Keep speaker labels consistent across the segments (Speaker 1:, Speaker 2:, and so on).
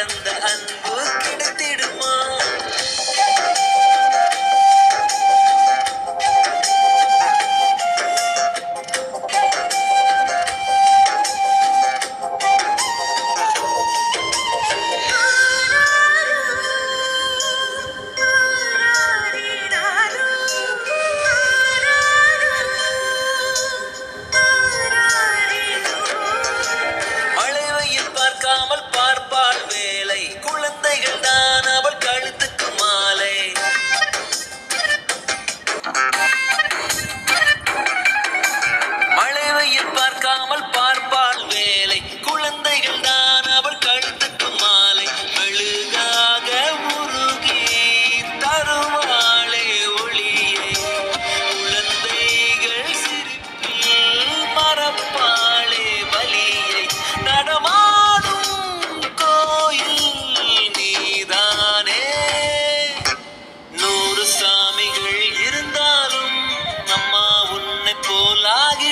Speaker 1: And.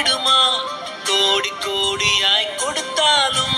Speaker 1: கூடுமா? கோடி கோடியாய் கொடுத்தாலும்